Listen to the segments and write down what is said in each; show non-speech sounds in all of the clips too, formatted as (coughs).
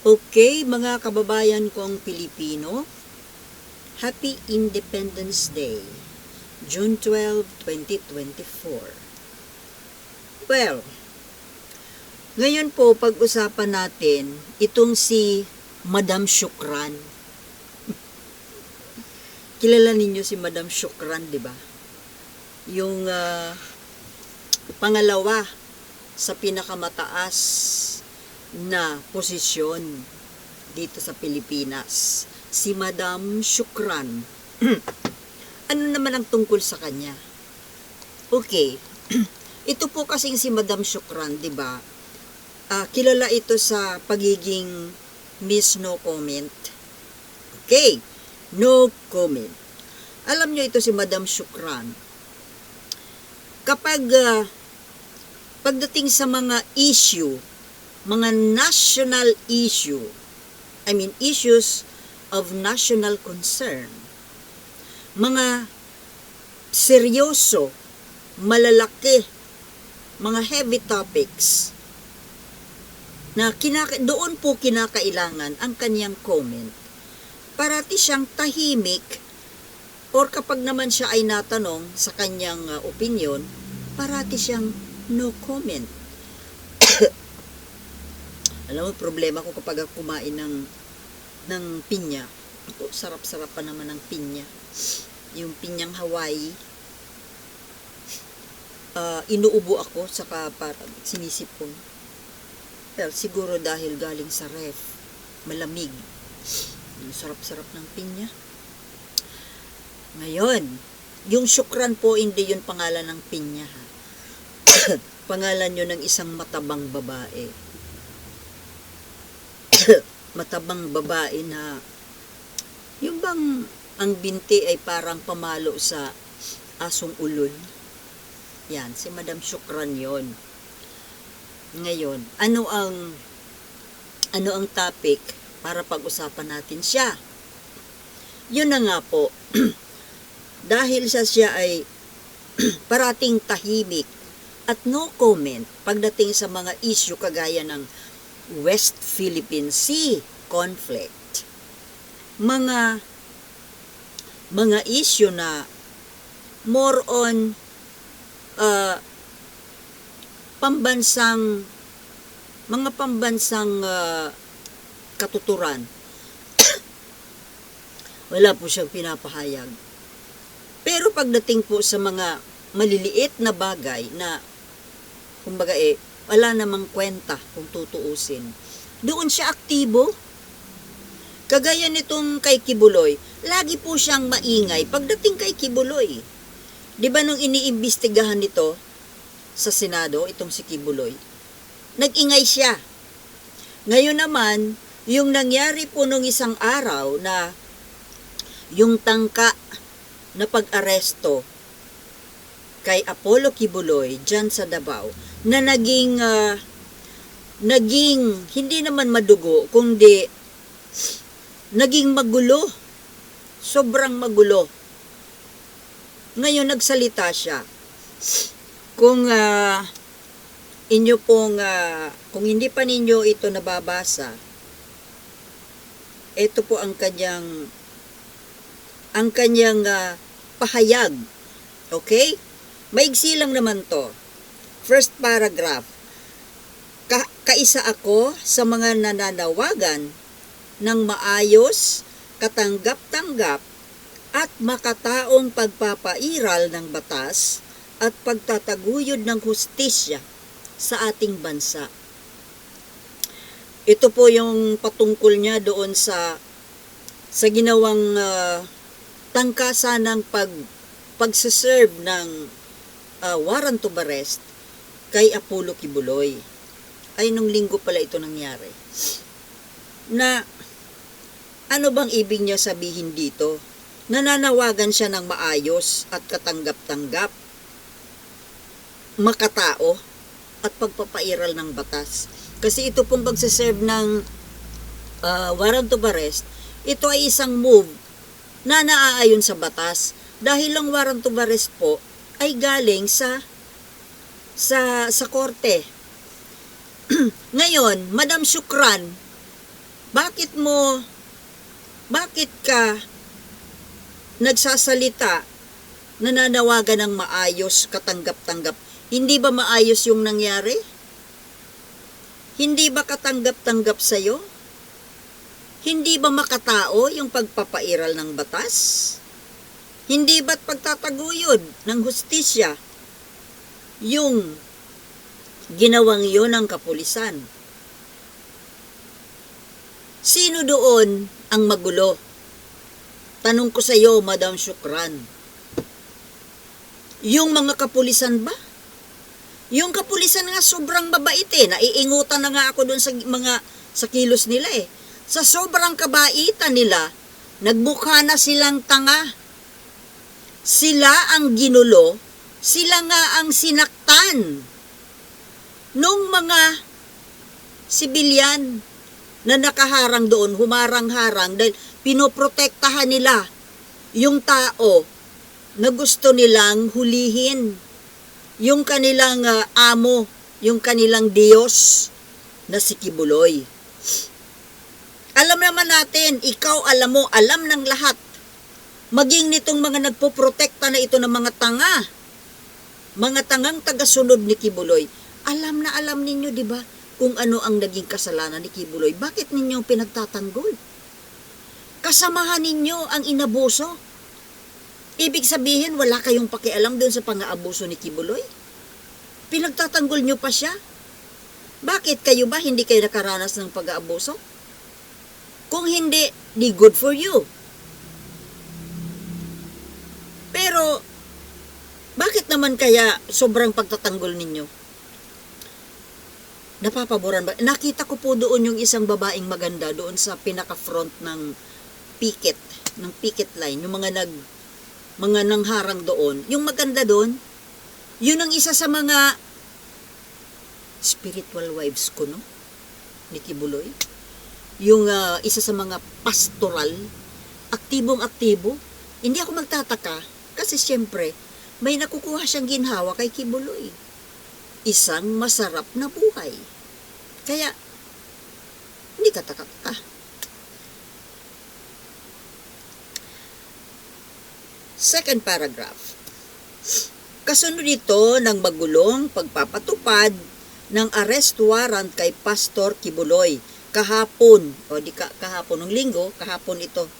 Okay, mga kababayan kong Pilipino, Happy Independence Day, June 12, 2024. Well, ngayon po pag-usapan natin itong si Madam Shukran. (laughs) Kilala ninyo si Madam Shukran, di ba? Yung ah, pangalawa sa pinakamataas na posisyon dito sa Pilipinas, si Madam Shukran. (clears throat) ano naman ang tungkol sa kanya? Okay, (clears throat) ito po kasing si Madam Shukran, di ba? Ah, kilala ito sa pagiging Miss No Comment. Okay, no comment. Alam nyo ito si Madam Shukran. Kapag ah, pagdating sa mga issue mga national issue, I mean issues of national concern, mga seryoso, malalaki, mga heavy topics, na kinaka- doon po kinakailangan ang kanyang comment. Parati siyang tahimik or kapag naman siya ay natanong sa kanyang uh, opinion, parati siyang no comment. Alam mo, problema ko kapag kumain ng, ng pinya. Ako, sarap-sarap pa naman ng pinya. Yung pinyang Hawaii. Ah, inuubo ako, saka parang sinisipon. Well, siguro dahil galing sa ref. Malamig. Yung sarap-sarap ng pinya. Ngayon, yung syukran po, hindi yun pangalan ng pinya. Ha? (coughs) pangalan yun ng isang matabang babae (coughs) matabang babae na yung bang ang binti ay parang pamalo sa asong ulol. Yan, si Madam Shukran yon. Ngayon, ano ang ano ang topic para pag-usapan natin siya? Yun na nga po. (clears throat) dahil sa siya ay (clears throat) parating tahimik at no comment pagdating sa mga issue kagaya ng West Philippine Sea conflict. Mga mga issue na more on uh, pambansang mga pambansang uh, katuturan. (coughs) Wala po siyang pinapahayag. Pero pagdating po sa mga maliliit na bagay na kumbaga eh wala namang kwenta kung tutuusin. Doon siya aktibo. Kagaya nitong kay Kibuloy, lagi po siyang maingay pagdating kay Kibuloy. Di ba nung iniimbestigahan nito sa Senado, itong si Kibuloy, nag-ingay siya. Ngayon naman, yung nangyari po nung isang araw na yung tangka na pag-aresto kay Apollo Kibuloy dyan sa Davao na naging uh, naging hindi naman madugo kundi naging magulo. Sobrang magulo. Ngayon nagsalita siya. Kung uh, inyo pong uh, kung hindi pa ninyo ito nababasa ito po ang kanyang ang kanyang uh, pahayag. Okay? Maigsi lang naman to. First paragraph. Ka kaisa ako sa mga nananawagan ng maayos, katanggap-tanggap at makataong pagpapairal ng batas at pagtataguyod ng hustisya sa ating bansa. Ito po yung patungkol niya doon sa sa ginawang uh, tangkasan ng pag pagsaserve ng uh, warrant of arrest kay Apollo Kibuloy. Ay, nung linggo pala ito nangyari. Na, ano bang ibig niya sabihin dito? Nananawagan siya ng maayos at katanggap-tanggap, makatao, at pagpapairal ng batas. Kasi ito pong pagsaserve ng uh, warrant of arrest, ito ay isang move na naaayon sa batas. Dahil ang warrant of arrest po ay galing sa sa sa korte. (clears throat) Ngayon, Madam Shukran, Bakit mo, bakit ka nagsasalita, nananawagan ng maayos, katanggap-tanggap? Hindi ba maayos yung nangyari? Hindi ba katanggap-tanggap sa'yo? Hindi ba makatao yung pagpapairal ng batas? Hindi ba't pagtataguyod ng hustisya yung ginawang iyon ng kapulisan? Sino doon ang magulo? Tanong ko sa iyo, Madam Shukran. Yung mga kapulisan ba? Yung kapulisan nga sobrang mabait eh. Naiingutan na nga ako doon sa mga sa kilos nila eh. Sa sobrang kabaitan nila, nagmukha na silang tanga. Sila ang ginulo, sila nga ang sinaktan nung mga sibilyan na nakaharang doon, humarang-harang dahil pinoprotektahan nila yung tao na gusto nilang hulihin. Yung kanilang ah, amo, yung kanilang Diyos na si Kibuloy. Alam naman natin, ikaw alam mo, alam ng lahat. Maging nitong mga nagpoprotekta na ito ng mga tanga. Mga tangang tagasunod ni Kibuloy. Alam na alam ninyo, di ba, kung ano ang naging kasalanan ni Kibuloy. Bakit ninyo pinagtatanggol? Kasamahan ninyo ang inabuso. Ibig sabihin, wala kayong pakialam doon sa pang-aabuso ni Kibuloy? Pinagtatanggol nyo pa siya? Bakit kayo ba hindi kayo nakaranas ng pag-aabuso? Kung hindi, di good for you. Pero, bakit naman kaya sobrang pagtatanggol ninyo? Napapaboran ba? Nakita ko po doon yung isang babaeng maganda doon sa pinaka-front ng picket, ng picket line, yung mga nag mga nangharang doon. Yung maganda doon, yun ang isa sa mga spiritual wives ko, no? Ni Kibuloy. Yung ah, isa sa mga pastoral, aktibong aktibo. Hindi ako magtataka kasi siyempre, may nakukuha siyang ginhawa kay Kibuloy. Isang masarap na buhay. Kaya, hindi ka taka-taka. Second paragraph. Kasunod ito ng magulong pagpapatupad ng arrest warrant kay Pastor Kibuloy kahapon, o di ka, kahapon ng linggo, kahapon ito.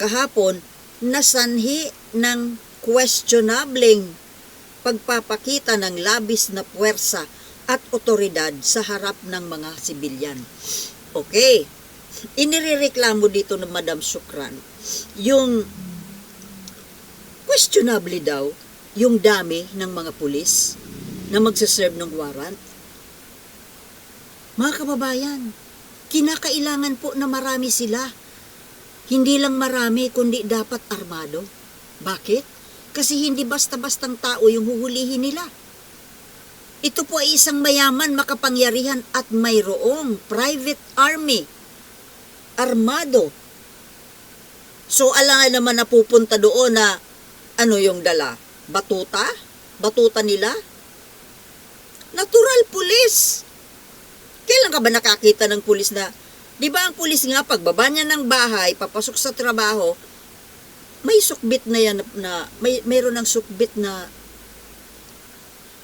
Kahapon, nasanhi ng questionableng pagpapakita ng labis na puwersa at otoridad sa harap ng mga sibilyan. Okay. Inirereklamo dito ng Madam Sukran yung questionably daw yung dami ng mga pulis na magsaserve ng warrant. Mga kababayan, kinakailangan po na marami sila. Hindi lang marami, kundi dapat armado. Bakit? Kasi hindi basta-bastang tao yung huhulihin nila. Ito po ay isang mayaman, makapangyarihan at mayroong private army. Armado. So, alangan naman na pupunta doon na ano yung dala? Batuta? Batuta nila? Natural pulis. Kailan ka ba nakakita ng pulis na, di ba ang pulis nga, pagbaba niya ng bahay, papasok sa trabaho, may sukbit na yan na, may, mayroon ng sukbit na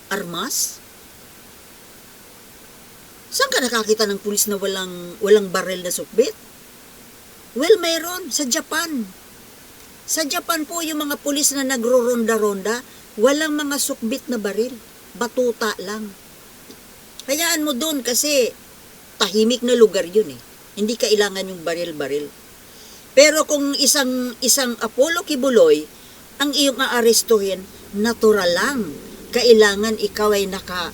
armas? Saan ka nakakita ng pulis na walang, walang barel na sukbit? Well, mayroon. Sa Japan. Sa Japan po, yung mga pulis na nagro-ronda-ronda, walang mga sukbit na baril. Batuta lang. Hayaan mo doon kasi tahimik na lugar yun eh. Hindi kailangan yung baril-baril. Pero kung isang isang Apollo Kibuloy, ang iyong aarestuhin, natural lang. Kailangan ikaw ay naka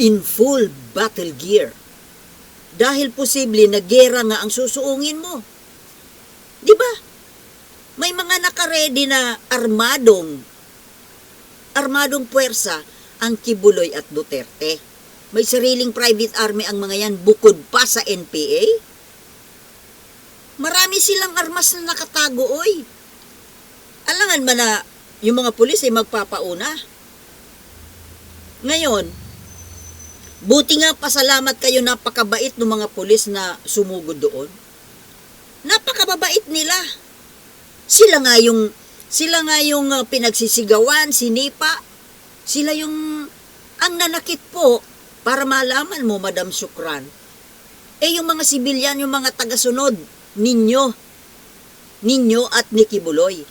in full battle gear. Dahil posible na gera nga ang susuungin mo. Di ba? May mga nakaredy na armadong armadong puwersa ang Kibuloy at Duterte. May sariling private army ang mga yan bukod pa sa NPA. Marami silang armas na nakatago, oy. Alangan man na yung mga pulis ay magpapauna. Ngayon, Buti nga pasalamat kayo napakabait ng mga pulis na sumugod doon. Napakababait nila. Sila nga yung sila nga yung uh, pinagsisigawan, sinipa. Sila yung ang nanakit po para malaman mo, Madam Sukran. Eh yung mga sibilyan, yung mga tagasunod ninyo, ninyo at ni Kibuloy.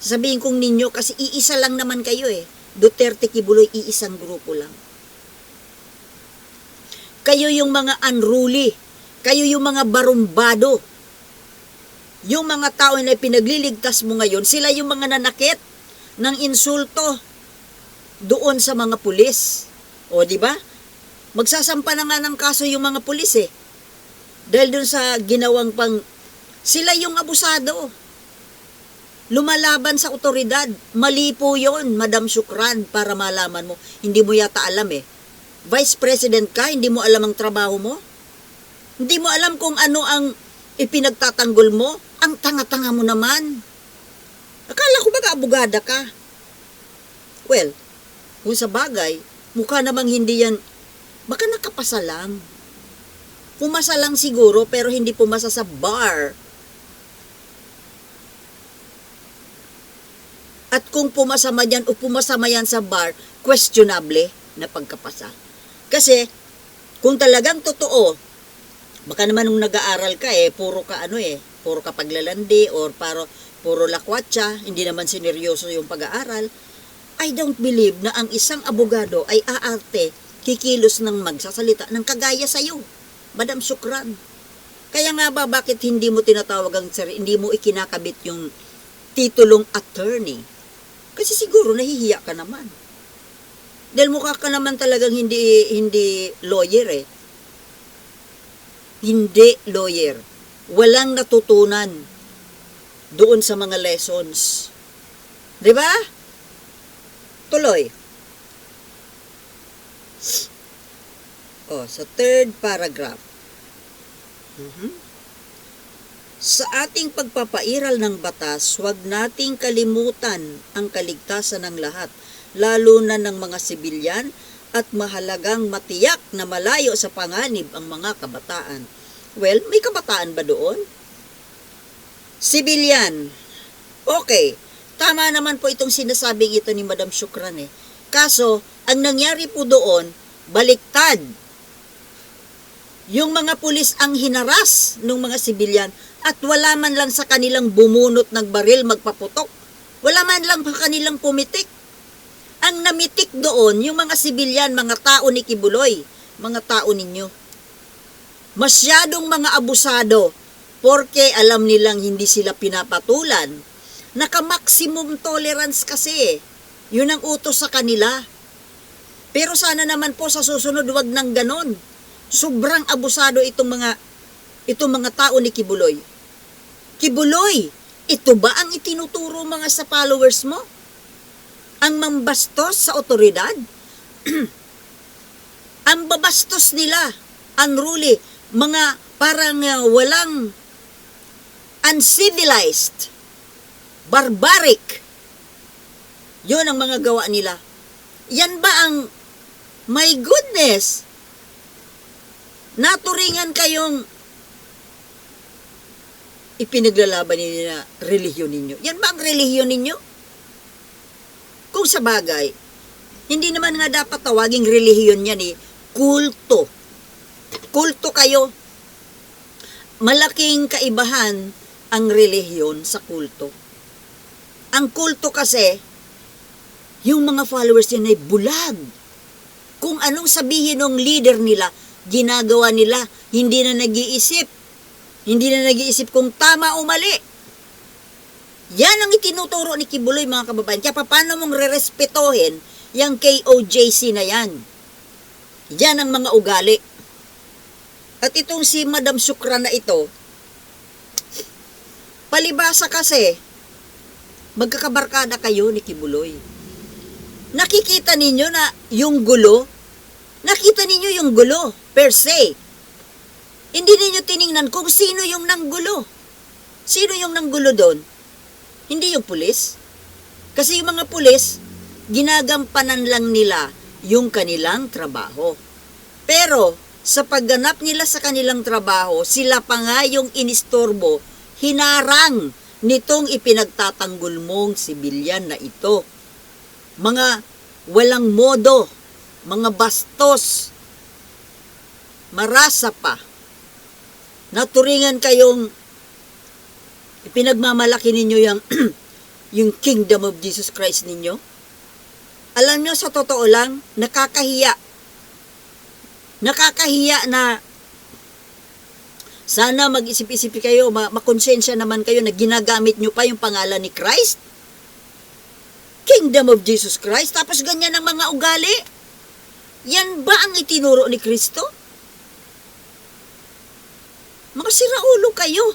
Sabihin kong ninyo kasi iisa lang naman kayo eh. Duterte Kibuloy, iisang grupo lang. Kayo yung mga unruly. Kayo yung mga barumbado. Yung mga tao na pinagliligtas mo ngayon, sila yung mga nanakit ng insulto doon sa mga pulis. O, di ba? Magsasampa na nga ng kaso yung mga pulis eh. Dahil doon sa ginawang pang... Sila yung abusado. Lumalaban sa otoridad. Mali po yun, Madam Shukran, para malaman mo. Hindi mo yata alam eh. Vice President ka, hindi mo alam ang trabaho mo? Hindi mo alam kung ano ang ipinagtatanggol mo? Ang tanga-tanga mo naman. Akala ko baga abogada ka. Well, kung sa bagay, mukha namang hindi yan, baka nakapasa lang. Pumasa lang siguro, pero hindi pumasa sa bar. At kung pumasa man yan o pumasa man yan sa bar, questionable na pagkapasa. Kasi, kung talagang totoo, baka naman nung nag-aaral ka eh, puro ka ano eh, puro ka paglalandi or paro, puro lakwatsa, hindi naman sineryoso yung pag-aaral, I don't believe na ang isang abogado ay aarte, kikilos ng magsasalita ng kagaya sa'yo, Madam Sukran. Kaya nga ba, bakit hindi mo tinatawag ang sarili, hindi mo ikinakabit yung titulong attorney? Kasi siguro nahihiya ka naman. Dahil mukha ka naman talagang hindi, hindi lawyer eh. Hindi lawyer. Walang natutunan doon sa mga lessons. Di ba? Tuloy. Oh, sa third paragraph. Mhm. Sa ating pagpapairal ng batas, huwag nating kalimutan ang kaligtasan ng lahat, lalo na ng mga sibilyan at mahalagang matiyak na malayo sa panganib ang mga kabataan. Well, may kabataan ba doon? Sibilyan. Okay, tama naman po itong sinasabing ito ni Madam Shukran eh. Kaso, ang nangyari po doon, baliktad. Yung mga pulis ang hinaras ng mga sibilyan at wala man lang sa kanilang bumunot ng baril magpaputok. Wala man lang sa kanilang pumitik. Ang namitik doon, yung mga sibilyan, mga tao ni Kibuloy, mga tao ninyo. Masyadong mga abusado, porke alam nilang hindi sila pinapatulan. Naka-maximum tolerance kasi. Yun ang utos sa kanila. Pero sana naman po sa susunod wag nang ganon. Sobrang abusado itong mga itong mga tao ni Kibuloy. Kibuloy, ito ba ang itinuturo mga sa followers mo? Ang mambastos sa otoridad? (clears throat) ang babastos nila, unruly, mga parang uh, walang uncivilized, barbaric. Yun ang mga gawa nila. Yan ba ang, my goodness, naturingan kayong ipinaglalaban ninyo na relihiyon ninyo. Yan ba ang relihiyon ninyo? Kung sa bagay, hindi naman nga dapat tawaging relihiyon yan eh, kulto. Kulto kayo. Malaking kaibahan ang relihiyon sa kulto. Ang kulto kasi, yung mga followers yan ay bulag. Kung anong sabihin ng leader nila, ginagawa nila, hindi na nag-iisip. Hindi na nag-iisip kung tama o mali. Yan ang itinuturo ni Kibuloy mga kababayan. Kaya paano mong rerespetohin yung KOJC na yan? Yan ang mga ugali. At itong si Madam Sukra na ito, palibasa kasi, magkakabarkada kayo ni Kibuloy. Nakikita ninyo na yung gulo, nakita ninyo yung gulo per se. Hindi ninyo tiningnan kung sino yung nanggulo. Sino yung nanggulo doon? Hindi yung pulis. Kasi yung mga pulis, ginagampanan lang nila yung kanilang trabaho. Pero, sa pagganap nila sa kanilang trabaho, sila pa nga yung inistorbo, hinarang nitong ipinagtatanggol mong sibilyan na ito. Mga walang modo, mga bastos, marasa pa, naturingan kayong ipinagmamalaki ninyo yung, (clears throat) yung kingdom of Jesus Christ ninyo. Alam nyo, sa totoo lang, nakakahiya. Nakakahiya na sana mag-isip-isip kayo, ma- makonsensya naman kayo na ginagamit nyo pa yung pangalan ni Christ. Kingdom of Jesus Christ. Tapos ganyan ang mga ugali. Yan ba ang itinuro ni Kristo? Mga siraulo kayo.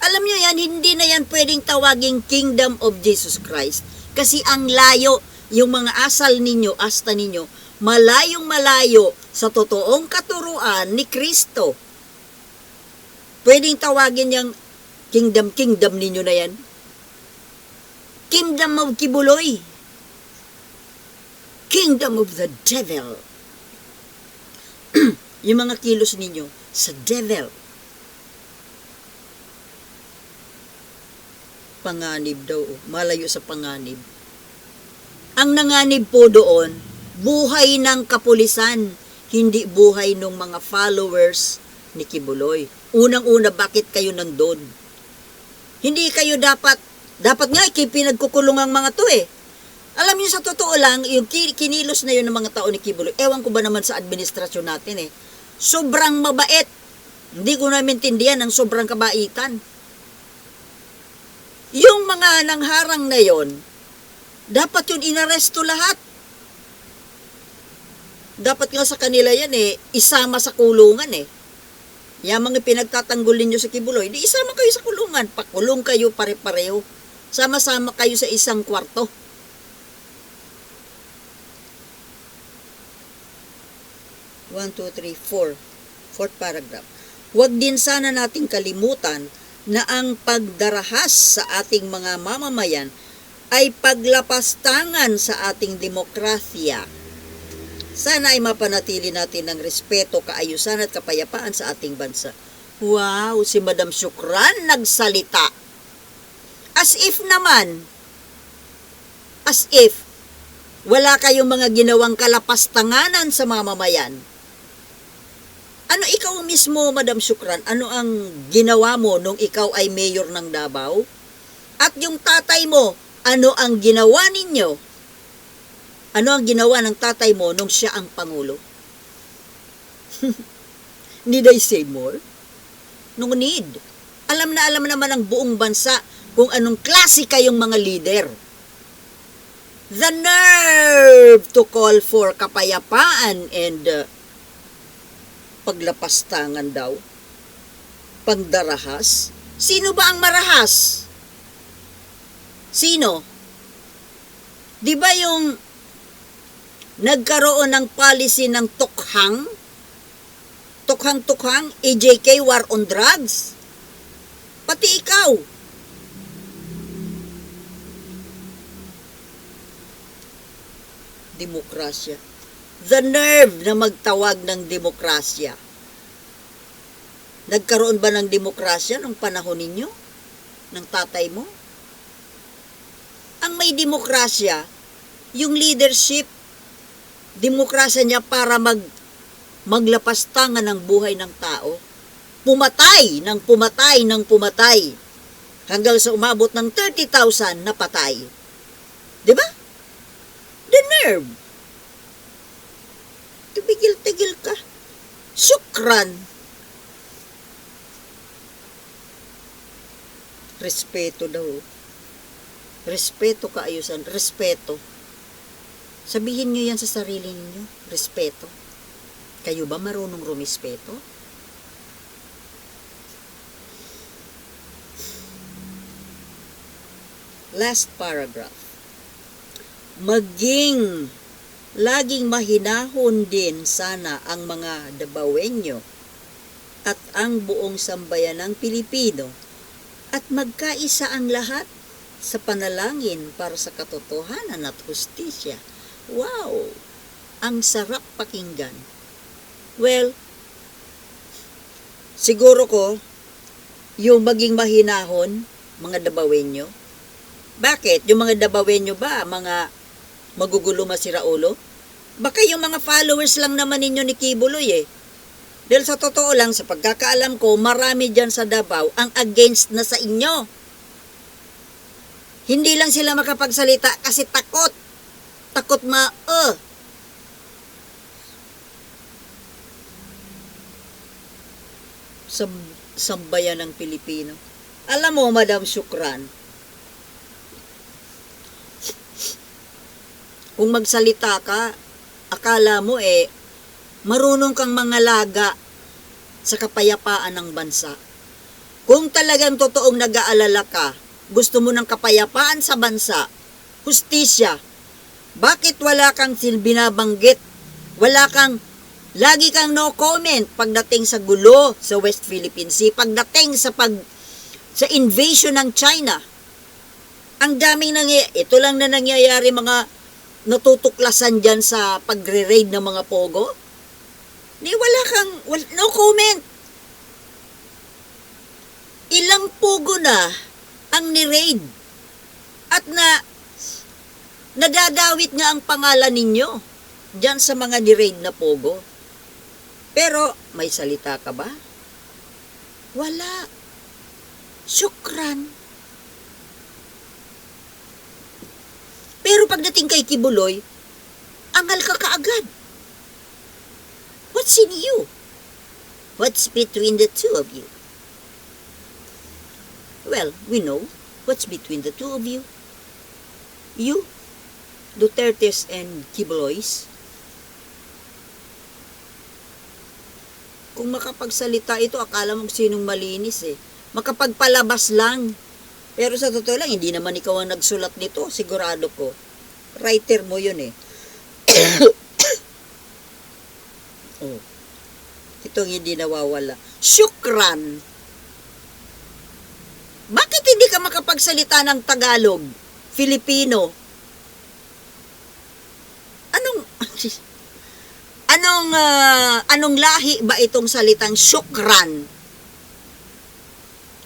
Alam nyo yan, hindi na yan pwedeng tawaging Kingdom of Jesus Christ. Kasi ang layo, yung mga asal ninyo, asta ninyo, malayong malayo sa totoong katuruan ni Kristo. Pwedeng tawagin yung Kingdom, Kingdom ninyo na yan. Kingdom of Kibuloy. Kingdom of the Devil. (clears throat) yung mga kilos ninyo sa Devil. Panganib daw, oh. malayo sa panganib. Ang nanganib po doon, buhay ng kapulisan, hindi buhay ng mga followers ni Kibuloy. Unang-una, bakit kayo nandun? Hindi kayo dapat, dapat nga, pinagkukulong ang mga to eh. Alam niyo sa totoo lang, yung ki- kinilos na yun ng mga tao ni Kibuloy, ewan ko ba naman sa administrasyon natin eh, sobrang mabait. Hindi ko na maintindihan ang sobrang kabaitan. Yung mga nangharang na yon, dapat yun inaresto lahat. Dapat nga sa kanila yan eh, isama sa kulungan eh. Yung mga pinagtatanggol ninyo sa Kibuloy, di isama kayo sa kulungan. Pakulong kayo pare-pareho. Sama-sama kayo sa isang kwarto. One, two, three, four. Fourth paragraph. Huwag din sana nating kalimutan na ang pagdarahas sa ating mga mamamayan ay paglapastangan sa ating demokrasya. Sana ay mapanatili natin ng respeto, kaayusan at kapayapaan sa ating bansa. Wow, si Madam Shukran nagsalita. As if naman, as if, wala kayong mga ginawang kalapastanganan sa mamamayan. Ano ikaw mismo, Madam Shukran, ano ang ginawa mo nung ikaw ay mayor ng Davao? At yung tatay mo, ano ang ginawa ninyo? Ano ang ginawa ng tatay mo nung siya ang Pangulo? (laughs) need I say more? No need. Alam na alam naman ng buong bansa kung anong klase kayong mga leader. The nerve to call for kapayapaan and uh, paglapastangan daw. Pagdarahas. Sino ba ang marahas? Sino? Di ba yung nagkaroon ng policy ng tukhang? Tukhang-tukhang, EJK War on Drugs? Pati ikaw. Demokrasya. The nerve na magtawag ng demokrasya. Nagkaroon ba ng demokrasya nung panahon ninyo? Ng tatay mo? Ang may demokrasya, yung leadership, demokrasya niya para mag maglapastangan ng buhay ng tao. Pumatay ng pumatay ng pumatay hanggang sa umabot ng 30,000 na patay. 'Di ba? The nerve. Tigil-tigil ka. Sukran. Respeto daw. Respeto kaayusan. Respeto. Sabihin nyo yan sa sarili ninyo. Respeto. Kayo ba marunong rumispeto? Last paragraph. Maging laging mahinahon din sana ang mga Dabawenyo at ang buong sambayan ng Pilipino at magkaisa ang lahat sa panalangin para sa katotohanan at hustisya. Wow! Ang sarap pakinggan. Well, siguro ko, yung maging mahinahon, mga dabawenyo. Bakit? Yung mga dabawenyo ba, mga magugulo masira ulo? Baka yung mga followers lang naman ninyo ni Kibuloy eh. Dahil sa totoo lang, sa pagkakaalam ko, marami dyan sa Davao ang against na sa inyo. Hindi lang sila makapagsalita kasi takot. Takot ma, uh. Sa sambayan ng Pilipino. Alam mo, Madam Shukran, kung magsalita ka, akala mo eh, marunong kang mangalaga sa kapayapaan ng bansa. Kung talagang totoong nag-aalala ka, gusto mo ng kapayapaan sa bansa, hustisya, bakit wala kang binabanggit? Wala kang, lagi kang no comment pagdating sa gulo sa West Philippine Sea, pagdating sa pag, sa invasion ng China. Ang daming nangyayari, ito lang na nangyayari mga natutuklasan dyan sa pagre-raid ng mga pogo. Di wala kang, wal- no comment. Ilang pogo na ang ni-raid. At na, nadadawit nga ang pangalan ninyo dyan sa mga ni-raid na pogo. Pero, may salita ka ba? Wala. Syukran. Pero pagdating kay Kibuloy, angal ka kaagad. What's in you? What's between the two of you? Well, we know what's between the two of you. You, Dutertes and Kibuloys. Kung makapagsalita ito, akala mo sinong malinis eh. Makapagpalabas lang. Pero sa totoo lang, hindi naman ikaw ang nagsulat nito, sigurado ko. Writer mo yun eh. (coughs) oh. Itong hindi nawawala. Syukran! Bakit hindi ka makapagsalita ng Tagalog? Filipino? Anong... (laughs) Anong, ah, anong lahi ba itong salitang syukran?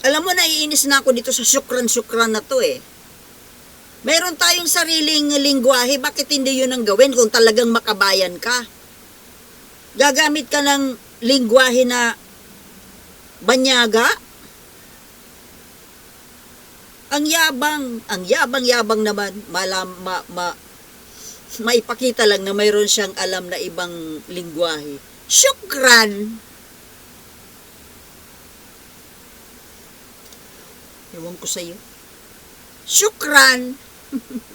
Alam mo, naiinis na ako dito sa syukran-syukran na to eh. Meron tayong sariling lingwahe, bakit hindi yun ang gawin kung talagang makabayan ka? Gagamit ka ng lingwahe na banyaga? Ang yabang, ang yabang-yabang naman, malam, ma, ma, maipakita lang na mayroon siyang alam na ibang lingwahe. Syukran! Ewan ko sa'yo. Syukran! (laughs)